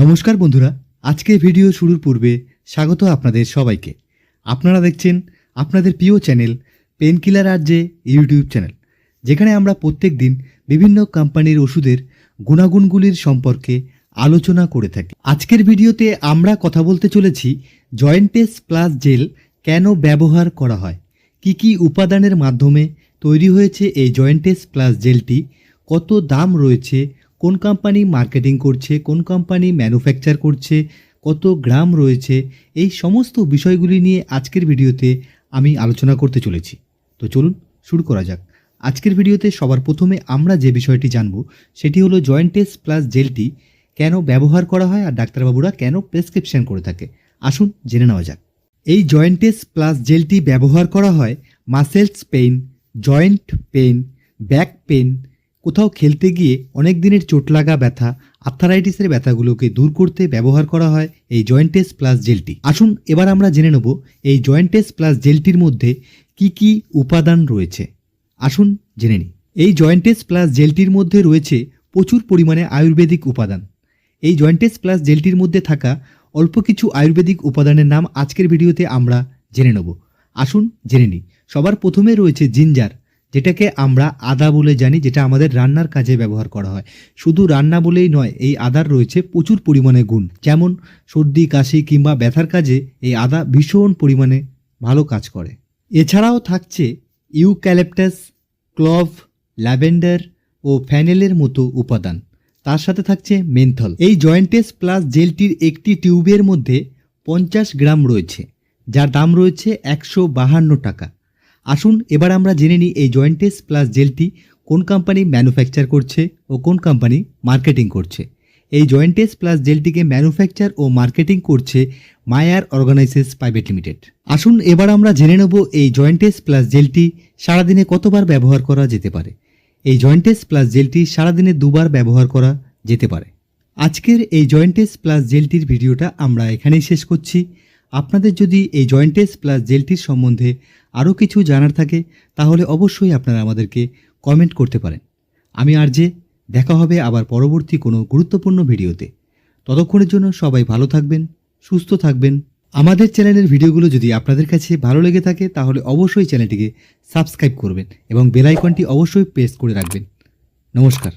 নমস্কার বন্ধুরা আজকে ভিডিও শুরুর পূর্বে স্বাগত আপনাদের সবাইকে। আপনারা দেখছেন আপনাদের প্রিয় চ্যানেল পেনকিলার আর যে ইউটিউব চ্যানেল, যেখানে আমরা প্রত্যেক দিন বিভিন্ন কোম্পানির ওষুধের গুণাগুণগুলির সম্পর্কে আলোচনা করে থাকি। আজকের ভিডিওতে আমরা কথা বলতে চলেছি জয়েন্টেস প্লাস জেল কেন ব্যবহার করা হয়, কি কি উপাদানের মাধ্যমে তৈরি হয়েছে এই জয়েন্টেস প্লাস জেলটি কত দাম রয়েছে কোন কোম্পানি মার্কেটিং করছে, কোন কোম্পানি ম্যানুফ্যাকচার করছে, কত গ্রাম রয়েছে, এই সমস্ত বিষয়গুলি নিয়ে আজকের ভিডিওতে আমি আলোচনা করতে চলেছি। তো চলুন শুরু করা যাক। আজকের ভিডিওতে সবার প্রথমে আমরা যে বিষয়টি জানব, সেটি হলো জয়েন্টেস প্লাস জেলটি কেন ব্যবহার করা হয় আর ডাক্তারবাবুরা কেন প্রেসক্রিপশন করে থাকে। আসুন জেনে নেওয়া যাক। এই জয়েন্টেস প্লাস জেলটি ব্যবহার করা হয় muscles pain joint pain back pain কোথাও খেলতে গিয়ে অনেক দিনের চোট লাগা ব্যথা, আর্থারাইটিসের ব্যথাগুলোকে দূর করতে ব্যবহার করা হয় এই জয়েন্টেস প্লাস জেলটি। আসুন, এবার আমরা জেনে নেব এই জয়েন্টেস প্লাস জেলটির মধ্যে কি কি উপাদান রয়েছে। আসুন, জেনে নিই। এই জয়েন্টেস প্লাস জেলটির মধ্যে রয়েছে প্রচুর পরিমাণে আয়ুর্বেদিক উপাদান। এই জয়েন্টেস প্লাস জেলটির মধ্যে থাকা অল্প কিছু আয়ুর্বেদিক উপাদানের নাম আজকের ভিডিওতে আমরা জেনে নেব। আসুন, জেনে নিই। সবার প্রথমে রয়েছে জিঞ্জার। যেটাকে আমরা আদা বলে জানি, যেটা আমাদের রান্নার কাজে ব্যবহার করা হয়। শুধু রান্না বলেই নয়, এই আদার রয়েছে প্রচুর পরিমাণে গুণ। যেমন সর্দি, কাশি কিংবা ব্যথার কাজে এই আদা ভীষণ পরিমাণে ভালো কাজ করে। এছাড়াও থাকছে ইউক্যালেপটাস, ক্লভ, ল্যাভেন্ডার ও ফ্যানেলের মতো উপাদান। তার সাথে থাকছে মেন্থল। এই জয়েন্টেস প্লাস জেলটির একটি টিউবের মধ্যে পঞ্চাশ গ্রাম রয়েছে, যার দাম রয়েছে একশো বাহান্ন টাকা। আসুন, এবার আমরা জেনে নিই এই জয়েন্টেস প্লাস জেলটি কোন কোম্পানি ম্যানুফ্যাকচার করছে ও কোন কোম্পানি মার্কেটিং করছে। এই জয়েন্টেস প্লাস জেলটিকে ম্যানুফ্যাকচার ও মার্কেটিং করছে মায়ার অর্গানাইজেস প্রাইভেট লিমিটেড আসুন, এবার আমরা জেনে নেব এই জয়েন্টেস প্লাস জেলটি সারাদিনে কতবার ব্যবহার করা যেতে পারে। এই জয়েন্টেস প্লাস জেলটি সারাদিনে দুবার ব্যবহার করা যেতে পারে। আজকের এই জয়েন্টেস প্লাস জেলটির ভিডিওটা আমরা এখানেই শেষ করছি। আপনাদের যদি এই জয়েন্টেস প্লাস জেলটির সম্বন্ধে আরও কিছু জানার থাকে, তাহলে অবশ্যই আপনারা আমাদেরকে কমেন্ট করতে পারেন। আমি আর যে, দেখা হবে আবার পরবর্তী কোনো গুরুত্বপূর্ণ ভিডিওতে। ততক্ষণের জন্য সবাই ভালো থাকবেন, সুস্থ থাকবেন। আমাদের চ্যানেলের ভিডিওগুলো যদি আপনাদের কাছে ভালো লেগে থাকে, তাহলে অবশ্যই চ্যানেলটিকে সাবস্ক্রাইব করবেন এবং বেলাইকনটি অবশ্যই প্রেস করে রাখবেন। নমস্কার।